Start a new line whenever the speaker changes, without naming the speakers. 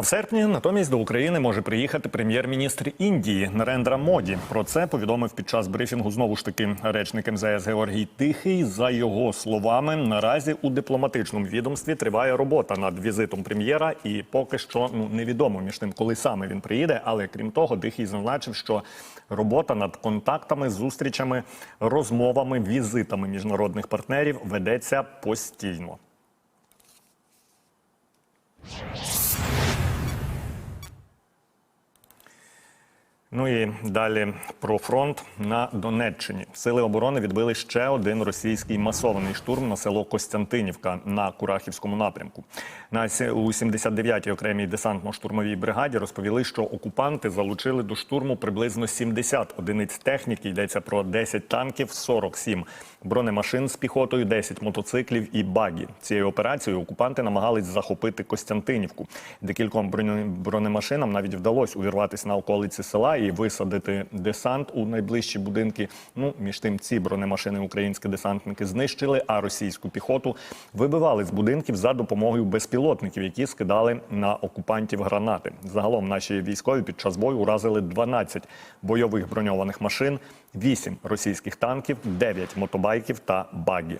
В серпні натомість до України може приїхати прем'єр-міністр Індії Нарендра Моді. Про це повідомив під час брифінгу знову ж таки речник МЗС Георгій Тихий. За його словами, наразі у дипломатичному відомстві триває робота над візитом прем'єра, і поки що ну невідомо між тим, коли саме він приїде. Але крім того, Тихий зазначив, що робота над контактами, зустрічами, розмовами, візитами міжнародних партнерів ведеться постійно. Ну і далі про фронт на Донеччині. Сили оборони відбили ще один російський масований штурм на село Костянтинівка на Курахівському напрямку. На у 79-й окремій десантно-штурмовій бригаді розповіли, що окупанти залучили до штурму приблизно 70 одиниць техніки. Йдеться про 10 танків, 47 бронемашин з піхотою, 10 мотоциклів і багі. Цією операцією окупанти намагались захопити Костянтинівку. Декільком бронемашинам навіть вдалося увірватися на околиці села і висадити десант у найближчі будинки. Ну між тим, ці бронемашини українські десантники знищили, а російську піхоту вибивали з будинків за допомогою безпілотників, які скидали на окупантів гранати. Загалом наші військові під час бою уразили 12 бойових броньованих машин, 8 російських танків, 9 мотобайків та багі.